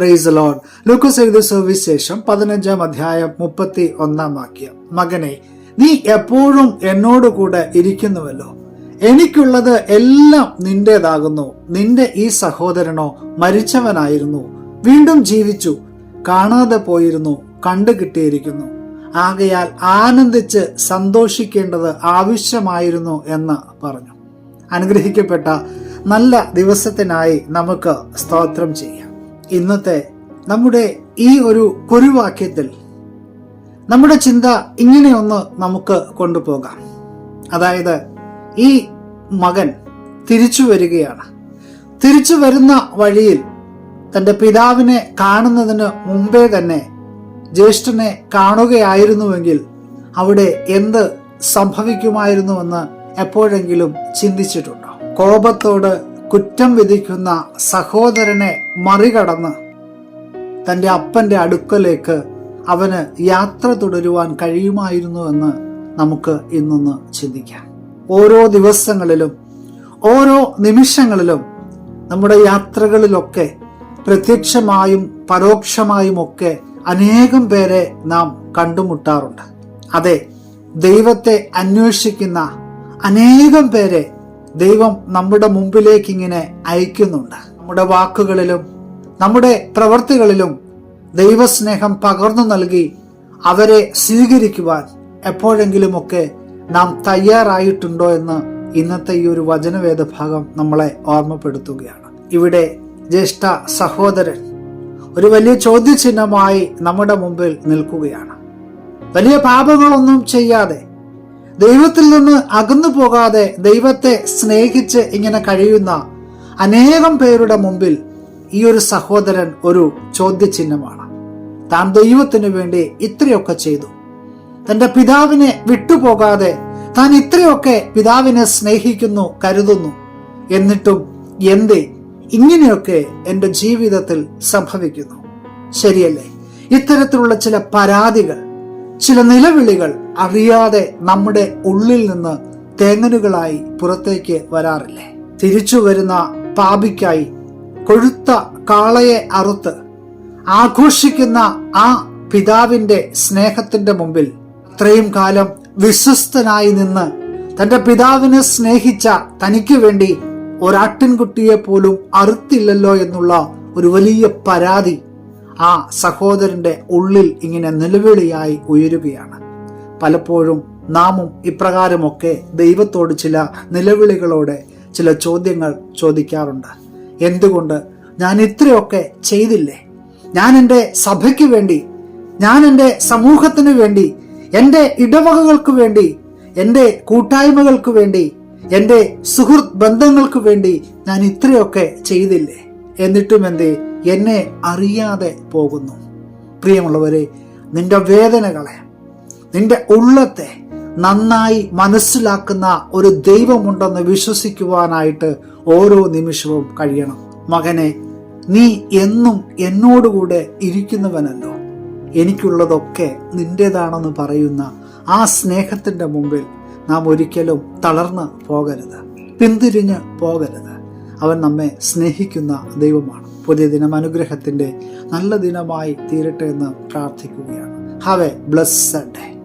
Price load ലൂക്കോസ് എഴുതിയ സുവിശേഷം പതിനഞ്ചാം അധ്യായം മുപ്പത്തി ഒന്നാം വാക്യം. മകനെ നീ എപ്പോഴും എന്നോടുകൂടെ ഇരിക്കുന്നുവല്ലോ. എനിക്കുള്ളത് എല്ലാം നിന്റേതാകുന്നു. നിന്റെ ഈ സഹോദരനോ മരിച്ചവനായിരുന്നു. വീണ്ടും ജീവിച്ചു. കാണാതെ പോയിരുന്നു. കണ്ടു കിട്ടിയിരിക്കുന്നു. ആകയാൽ ആനന്ദിച്ച് സന്തോഷിക്കേണ്ടത് ആവശ്യമായിരുന്നു എന്ന് പറഞ്ഞു. അനുഗ്രഹിക്കപ്പെട്ട നല്ല ദിവസത്തിനായി നമുക്ക് സ്തോത്രം ചെയ്യാം. ഇന്നത്തെ നമ്മുടെ ഈ ഒരു കുരുവാക്യത്തിൽ നമ്മുടെ ചിന്ത ഇങ്ങനെയൊന്ന് നമുക്ക് കൊണ്ടുപോകാം. അതായത് ഈ മകൻ തിരിച്ചു വരികയാണ്. തിരിച്ചു വരുന്ന വഴിയിൽ തന്റെ പിതാവിനെ കാണുന്നതിന് മുമ്പേ തന്നെ ജ്യേഷ്ഠനെ കാണുകയായിരുന്നുവെങ്കിൽ അവിടെ എന്ത് സംഭവിക്കുമായിരുന്നുവെന്ന് എപ്പോഴെങ്കിലും ചിന്തിച്ചിട്ടുണ്ടോ? കോപത്തോട് കുറ്റം വിധിക്കുന്ന സഹോദരനെ മറികടന്ന് തന്റെ അപ്പന്റെ അടുക്കലേക്ക് അവന് യാത്ര തുടരുവാൻ കഴിയുമായിരുന്നുവെന്ന് നമുക്ക് ഇന്നൊന്ന് ചിന്തിക്കാം. ഓരോ ദിവസങ്ങളിലും ഓരോ നിമിഷങ്ങളിലും നമ്മുടെ യാത്രകളിലൊക്കെ പ്രത്യക്ഷമായും പരോക്ഷമായും ഒക്കെ അനേകം പേരെ നാം കണ്ടുമുട്ടാറുണ്ട്. അതെ ദൈവത്തെ അന്വേഷിക്കുന്ന അനേകം പേരെ ദൈവം നമ്മുടെ മുമ്പിലേക്ക് ഇങ്ങനെ അയക്കുന്നുണ്ട്. നമ്മുടെ വാക്കുകളിലും നമ്മുടെ പ്രവൃത്തികളിലും ദൈവസ്നേഹം പകർന്നു നൽകി അവരെ സ്വീകരിക്കുവാൻ എപ്പോഴെങ്കിലുമൊക്കെ നാം തയ്യാറായിട്ടുണ്ടോ എന്ന് ഇന്നത്തെ ഈ ഒരു വചനവേദ ഭാഗം നമ്മളെ ഓർമ്മപ്പെടുത്തുകയാണ്. ഇവിടെ ജ്യേഷ്ഠ സഹോദരൻ ഒരു വലിയ ചോദ്യചിഹ്നമായി നമ്മുടെ മുമ്പിൽ നിൽക്കുകയാണ്. വലിയ പാപങ്ങളൊന്നും ചെയ്യാതെ ദൈവത്തിൽ നിന്ന് അകന്നു പോകാതെ ദൈവത്തെ സ്നേഹിച്ച് ഇങ്ങനെ കഴിയുന്ന അനേകം പേരുടെ മുമ്പിൽ ഈ ഒരു സഹോദരൻ ഒരു ചോദ്യചിഹ്നമാണ്. താൻ ദൈവത്തിനു വേണ്ടി ഇത്രയൊക്കെ ചെയ്തു. തന്റെ പിതാവിനെ വിട്ടുപോകാതെ താൻ ഇത്രയൊക്കെ പിതാവിനെ സ്നേഹിക്കുന്നു കരുതുന്നു. എന്നിട്ടും എന്ത്? ഇങ്ങനെയൊക്കെ എന്റെ ജീവിതത്തിൽ സംഭവിക്കുന്നു. ശരിയല്ലേ? ഇത്തരത്തിലുള്ള ചില പരാതികൾ ചില നിലവിളികൾ അറിയാതെ നമ്മുടെ ഉള്ളിൽ നിന്ന് തേങ്ങനുകളായി പുറത്തേക്ക് വരാറില്ലേ? തിരിച്ചു വരുന്ന പാപിക്കായി കൊഴുത്ത കാളയെ അറുത്ത് ആഘോഷിക്കുന്ന ആ പിതാവിന്റെ സ്നേഹത്തിന്റെ മുമ്പിൽ അത്രയും കാലം വിശ്വസ്തനായി നിന്ന് തന്റെ പിതാവിനെ സ്നേഹിച്ച തനിക്ക് വേണ്ടി ഒരാട്ടിൻകുട്ടിയെ പോലും അറുത്തില്ലല്ലോ എന്നുള്ള ഒരു വലിയ പരാതി ആ സഹോദരന്റെ ഉള്ളിൽ ഇങ്ങനെ നിലവിളിയായി ഉയരുകയാണ്. പലപ്പോഴും നാമും ഇപ്രകാരമൊക്കെ ദൈവത്തോട് ചില നിലവിളികളോടെ ചില ചോദ്യങ്ങൾ ചോദിക്കാറുണ്ട്. എന്തുകൊണ്ട് ഞാൻ ഇത്രയൊക്കെ ചെയ്തില്ലേ? ഞാൻ എന്റെ സഭയ്ക്ക് വേണ്ടി ഞാൻ എന്റെ സമൂഹത്തിന് വേണ്ടി എന്റെ ഇടവകകൾക്ക് വേണ്ടി എന്റെ കൂട്ടായ്മകൾക്ക് വേണ്ടി എന്റെ സുഹൃത്ത് ബന്ധങ്ങൾക്ക് വേണ്ടി ഞാൻ ഇത്രയൊക്കെ ചെയ്തില്ലേ? എന്നിട്ടും എന്തേ എന്നെ അറിയാതെ പോകുന്നു. പ്രിയമുള്ളവരെ നിന്റെ വേദനകളെ നിന്റെ ഉള്ളത്തെ നന്നായി മനസ്സിലാക്കുന്ന ഒരു ദൈവമുണ്ടെന്ന് വിശ്വസിക്കുവാനായിട്ട് ഓരോ നിമിഷവും കഴിയണം. മകനെ നീ എന്നും എന്നോടുകൂടെ ഇരിക്കുന്നവനല്ലോ. എനിക്കുള്ളതൊക്കെ നിന്റേതാണെന്ന് പറയുന്ന ആ സ്നേഹത്തിന്റെ മുമ്പിൽ നാം ഒരിക്കലും തളർന്ന് പോകരുത്. പിന്തിരിഞ്ഞ് പോകരുത്. അവൻ നമ്മെ സ്നേഹിക്കുന്ന ദൈവമാണ്. പുതിയ ദിനം അനുഗ്രഹത്തിന്റെ നല്ല ദിനമായി തീരട്ടെ എന്ന് പ്രാർത്ഥിക്കുകയാണ്. Have A blessed day